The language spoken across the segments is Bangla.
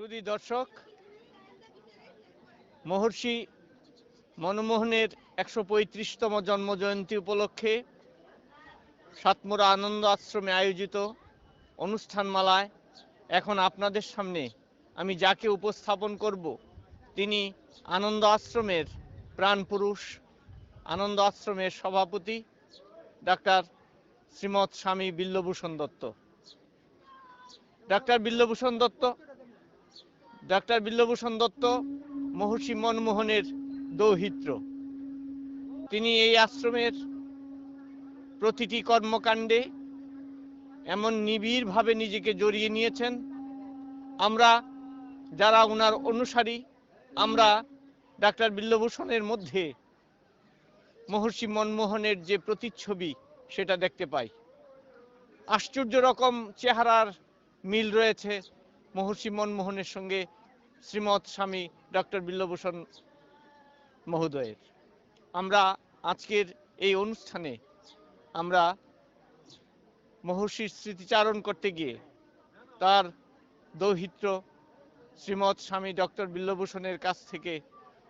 সুদী দর্শক, মহর্ষি মনমোহনের একশো পঁয়ত্রিশতম জন্মজয়ন্তী উপলক্ষে সাতমোরা আনন্দ আশ্রমে আয়োজিত অনুষ্ঠানমালায় এখন আপনাদের সামনে আমি যাকে উপস্থাপন করব, তিনি আনন্দ আশ্রমের প্রাণপুরুষ আনন্দ আশ্রমের সভাপতি doctor Shrimat Swami Billabhushan Dutta. Doctor Billabhushan Dutta doctor Billabhushan Dutta, Maharshi মনমোহনের দৌহিত্র। তিনি এই আশ্রমের প্রতিটি কর্মকাণ্ডে এমন নিবিড়ভাবে নিজেকে জড়িয়ে নিয়েছেন। আমরা যারা ওনার অনুসারী, আমরা ডাক্তার বিল্লভূষণের মধ্যে মহর্ষি মনমোহনের যে প্রতিচ্ছবি, সেটা দেখতে পাই। আশ্চর্য রকম চেহারার মিল রয়েছে মহর্ষি মনমোহনের সঙ্গে শ্রীমৎ স্বামী ডক্টর বিল্লভূষণ মহোদয়ের। আমরা আজকের এই অনুষ্ঠানে আমরা মহর্ষির স্মৃতিচারণ করতে গিয়ে তার দৌহিত্র শ্রীমৎ স্বামী ডক্টর বিল্লভূষণের কাছ থেকে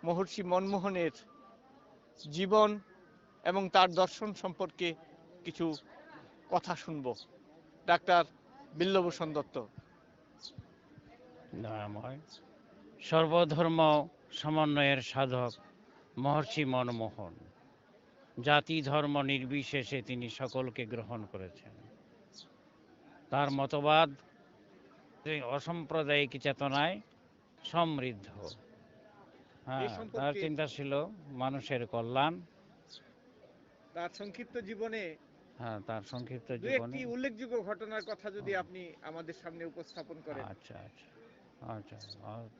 মহর্ষি মনমোহনের জীবন এবং তার দর্শন সম্পর্কে কিছু কথা শুনব। ডাক্তার বিল্লভূষণ দত্ত। সর্বধর্ম সমন্বয়ের সাধক মহর্ষি মনমোহন। জাতি ধর্ম নির্বিশেষে তিনি সকলকে গ্রহণ করেছেন। তার মতবাদ অসাম্প্রদায়িক চেতনায় সমৃদ্ধ। হ্যাঁ তার চিন্তা ছিল মানুষের কল্যাণ। তার সংক্ষিপ্ত জীবনে হ্যাঁ তার সংক্ষিপ্ত জীবনে উল্লেখযোগ্য ঘটনার কথা যদি আপনি আমাদের সামনে উপস্থাপন করেন। আচ্ছা আচ্ছা। আচ্ছা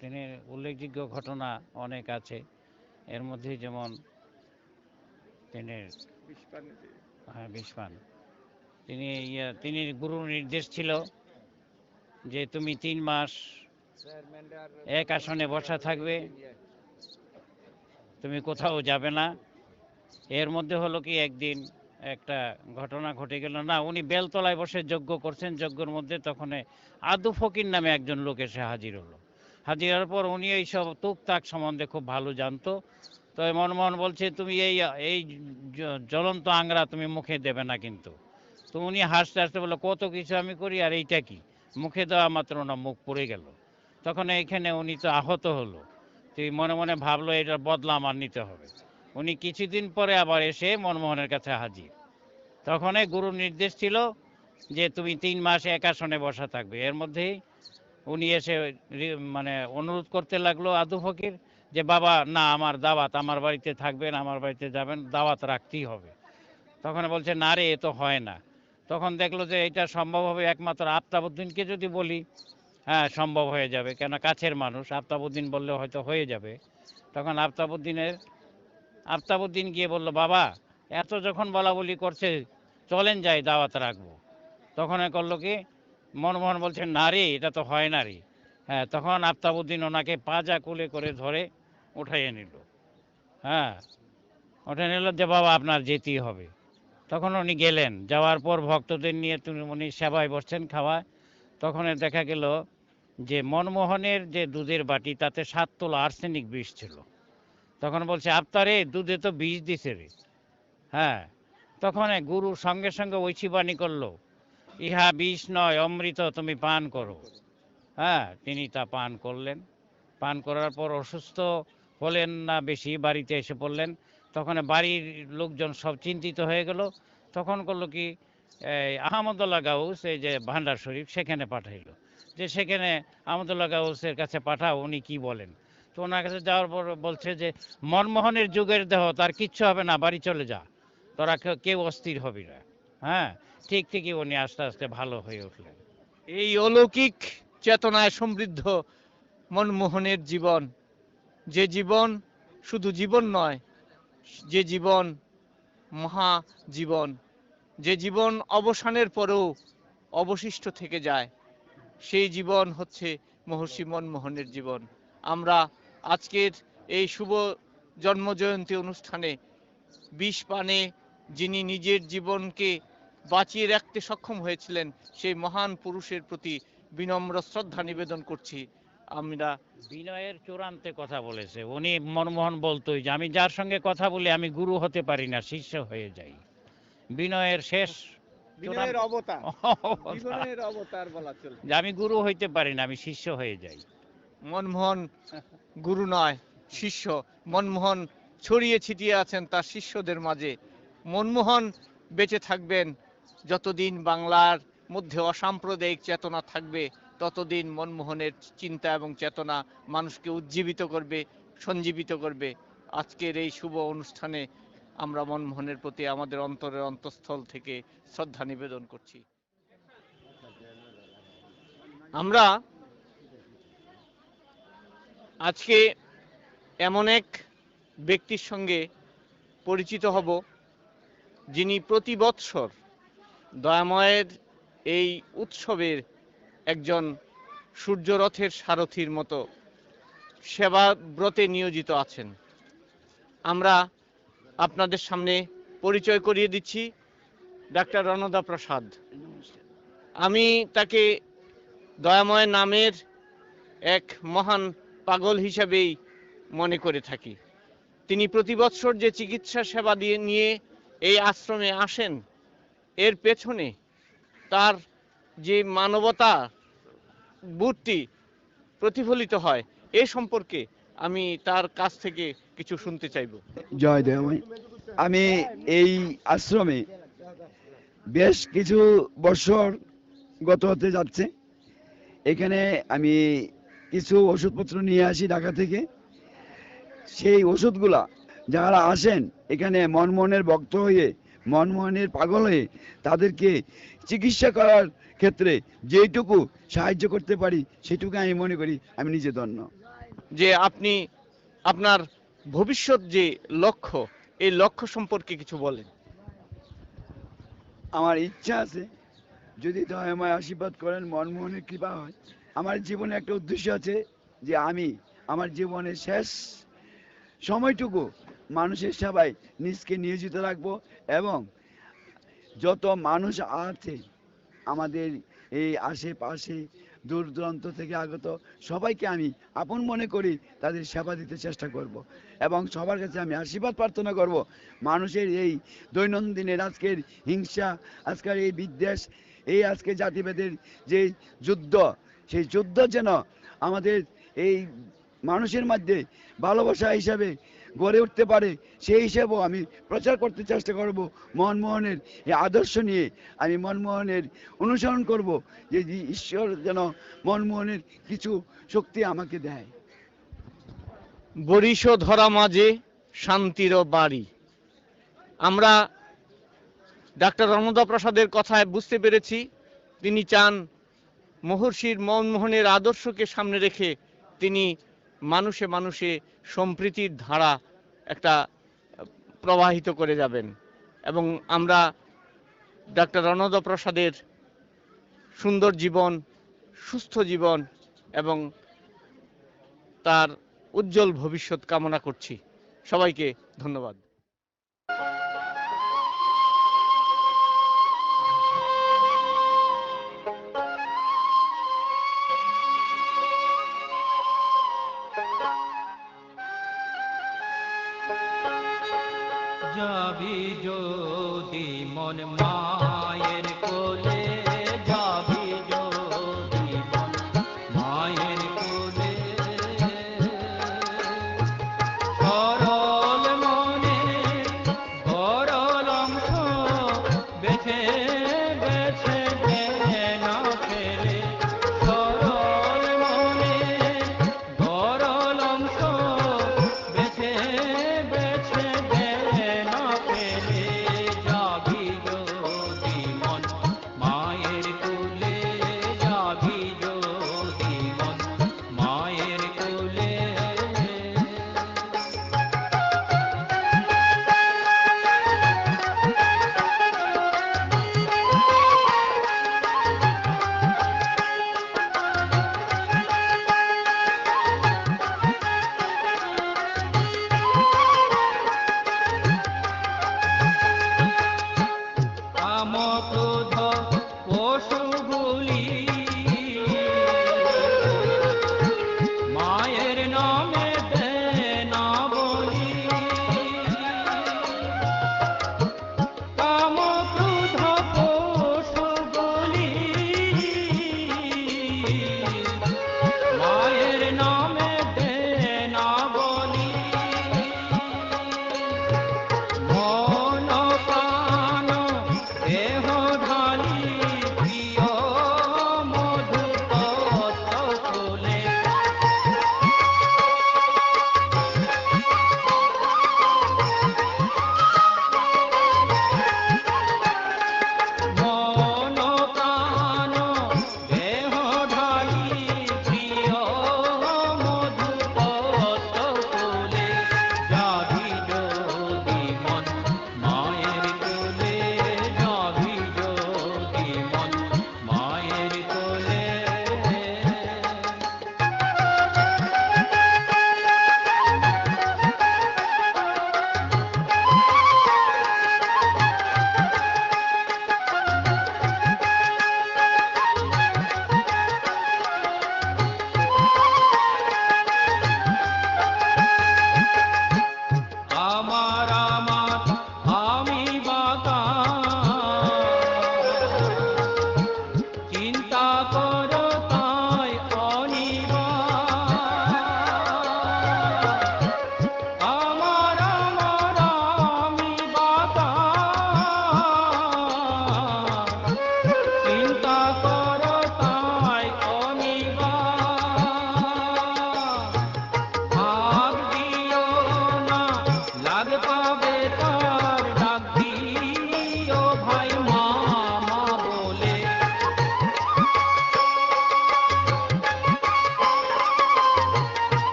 তিনি উল্লেখযোগ্য ঘটনা অনেক আছে। এর মধ্যে যেমন তিনি হ্যাঁ বিষপান। তিনি ইয়ে, তিনি গুরু নির্দেশ ছিল যে তুমি তিন মাস এক আসনে বসা থাকবে। তুমি কোথাও যাবে না। এর মধ্যে হলো কি একদিন একটা ঘটনা ঘটে গেল। না, উনি বেলতলায় বসে যজ্ঞ করছেন। যজ্ঞের মধ্যে তখন আদু ফকির নামে একজন লোক এসে হাজির হলো। হাজির হওয়ার পর উনি এইসব তুকতাক সম্বন্ধে খুব ভালো জানতো। তো মনমোহন বলছে, তুমি এই এই জ্বলন্ত আংরা তুমি মুখে দেবে না কিন্তু। তো উনি হাসতে হাসতে বলল, কত কিছু আমি করি আর এইটা কি? মুখে দেওয়া মাত্র না, মুখ পড়ে গেল। তখন এইখানে উনি তো আহত হলো। তুই মনে মনে ভাবলো, এটার বদলা আমার নিতে হবে। উনি কিছুদিন পরে আবার এসে মনমোহনের কাছে হাজির। তখন গুরু নির্দেশ ছিল যে, তুমি তিন মাস একাশনে বসা থাকবে। এর মধ্যেই উনি এসে মানে অনুরোধ করতে লাগল আদু ফকির যে, বাবা, না, আমার দাওয়াত আমার বাড়িতে থাকবেন, আমার বাড়িতে যাবেন, দাওয়াত রাখতেই হবে। তখন বলছে, না রে, এ তো হয় না। তখন দেখল যে, এটা সম্ভব হবে একমাত্র আফতাবুদ্দিনকে যদি বলি। হ্যাঁ সম্ভব হয়ে যাবে, কেন কাছের মানুষ, আফতাবুদ্দিন বললে হয়তো হয়ে যাবে। তখন আফতাবুদ্দিনের আফতাবুদ্দিন গিয়ে বলল, বাবা, এত যখন বলা বলি করছে, চলেন যাই, দাওয়াত রাখব। তখন করল কি, মনমোহন বলছে, না রে, এটা তো হয় না রে। হ্যাঁ তখন আফতাবুদ্দিন ওনাকে পাজা কুলে করে ধরে উঠাইয়ে নিল। হ্যাঁ উঠে নিল যে, বাবা, আপনার যেতেই হবে। তখন উনি গেলেন। যাওয়ার পর ভক্তদের নিয়ে উনি সেবায় বসছেন খাওয়ায়। তখন দেখা গেল যে, মনমোহনের যে দুধের বাটি, তাতে সাত তোলা আর্সেনিক বিষ ছিল। তখন বলছে, আফতারে দুধে তো বিষ দিছে রে। হ্যাঁ তখন গুরু সঙ্গে সঙ্গে ঐশী বাণী করল, ইহা বিষ নয়, অমৃত তুমি পান করো। হ্যাঁ তিনি তা পান করলেন। পান করার পর অসুস্থ হলেন না বেশি, বাড়িতে এসে পড়লেন। তখন বাড়ির লোকজন সব চিন্তিত হয়ে গেল। তখন করল কি আহমদুল্লাহ গাউস, এই যে ভান্ডার শরীফ, সেখানে পাঠাইলো। যে সেখানে আহমদুল্লাহ গাউসের কাছে পাঠাও, উনি কি বলেন? তো ওনার কাছে যাওয়ার পর বলছে যে, মনমোহনের যুগের দেহ, তার কিচ্ছু হবে না, বাড়ি চলে যা। তোরা কেউ- অস্থির হবি না। হ্যাঁ? ঠিক ঠিকই উনি আস্তে আস্তে ভালো হয়ে উঠলেন। এই অলৌকিক চেতনায় সমৃদ্ধ মনমোহনের জীবন। যে জীবন শুধু জীবন নয়, যে জীবন মহা জীবন। যে জীবন অবসানের পরেও অবশিষ্ট থেকে যায়, সেই জীবন হচ্ছে মহর্ষি মনমোহনের জীবন। আমরা আজকের এই শুভ জন্মজয়ন্তী অনুষ্ঠানে বিষ পানে যিনি নিজের জীবনকে বাঁচিয়ে রাখতে সক্ষম হয়েছিলেন সেই মহান পুরুষের প্রতি বিনম্র শ্রদ্ধা নিবেদন করছি। আমরা বিনয়ের চূড়ান্তে কথা বলেছে। উনি মনমোহন বলতোই যে আমি যার সঙ্গে কথা বলি আমি গুরু হতে পারি না শিষ্য হয়ে যাই। বিনয়ের শেষ বিনয়ের অবতার। অবতার। বলা চলে আমি গুরু হইতে পারি না আমি শিষ্য হয়ে যাই। মনমোহন গুরু নয়, শিষ্য। মনমোহন ছড়িয়ে ছিটিয়ে আছেন তার শিষ্যদের মাঝে। মনমোহন বেঁচে থাকবেন, যতদিন বাংলার মধ্যে অসাম্প্রদায়িক চেতনা থাকবে, ততদিন মনমোহনের চিন্তা এবং চেতনা মানুষকে উজ্জীবিত করবে, সঞ্জীবিত করবে। আজকের এই শুভ অনুষ্ঠানে আমরা মনমোহনের প্রতি আমাদের অন্তরের অন্তঃস্থল থেকে শ্রদ্ধা নিবেদন করছি। আমরা আজকে এমন এক ব্যক্তির সঙ্গে পরিচিত হব, যিনি প্রতি বৎসর দয়াময়ের এই উৎসবের একজন সূর্যরথের সারথীর মতো সেবা ব্রতে নিয়োজিত আছেন। আমরা আপনাদের সামনে পরিচয় করিয়ে দিচ্ছি ডাক্তার রণদা প্রসাদ। আমি তাকে দয়াময় নামের এক মহান পাগল হিসাবেই মনে করে থাকি। তিনি প্রতি বৎসর যে চিকিৎসা সেবা দিয়ে নিয়ে এই আশ্রমে আসেন, এর পেছনে তার যে মানবতা বুটটি প্রতিফলিত হয়, এ সম্পর্কে আমি তার কাছ থেকে কিছু শুনতে চাইব। জয় দেওয়াই আমি এই আশ্রমে বেশ কিছু বছর গত হতে যাচ্ছে। এখানে আমি কিছু ওষুধপত্র নিয়ে আসি ঢাকা থেকে। সেই ওষুধগুলা যারা আসেন এখানে মনমোহনের ভক্ত হয়ে মনমোহনের পাগল হয়ে তাদেরকে চিকিৎসা করার ক্ষেত্রে যেটুকু সাহায্য করতে পারি সেটুকু আমি মনে করি আমি নিজে ধন্য। যে আপনি আপনার ভবিষ্যৎ যে লক্ষ্য এই লক্ষ্য সম্পর্কে কিছু বলেন। আমার ইচ্ছা আছে যদি দয়াময় আশীর্বাদ করেন মনমোহনের কৃপা হয় আমার জীবনে একটা উদ্দেশ্য আছে যে আমি আমার জীবনের শেষ সময়টুকু মানুষের সেবায় নিজকে নিয়োজিত রাখব এবং যত মানুষ আছে আমাদের এই আশেপাশে দূর দূরান্ত থেকে আগত সবাইকে আমি আপন মনে করি তাদের সেবা দিতে চেষ্টা করব এবং সবার কাছে আমি আশীর্বাদ প্রার্থনা করব। মানুষের এই দৈনন্দিনের আজকের হিংসা, আজকের এই বিদ্বেষ এই আজকে জাতিভেদের যে যুদ্ধ, সেই যুদ্ধ যেন আমাদের এই মানুষের মধ্যে ভালোবাসা হিসাবে গড়ে উঠতে পারে, সেই হিসাবেও আমি প্রচার করতে চেষ্টা করব মনমোহনের এই আদর্শ নিয়ে। আমি মনমোহনের অনুসরণ করব যে ঈশ্বর যেন মনমোহনের কিছু শক্তি আমাকে দেয়। বরিশ ধরা মাঝে শান্তির বাড়ি। আমরা ডাক্তার রণদা প্রসাদের কথায় বুঝতে পেরেছি, তিনি চান মহর্ষির মনমোহনের আদর্শকে সামনে রেখে তিনি মানুষে মানুষে সম্প্রীতির ধারা একটা প্রবাহিত করে যাবেন। এবং আমরা ডাক্তার রণদা প্রসাদের সুন্দর জীবন, সুস্থ জীবন এবং তার উজ্জ্বল ভবিষ্যৎ কামনা করছি। সবাইকে ধন্যবাদ।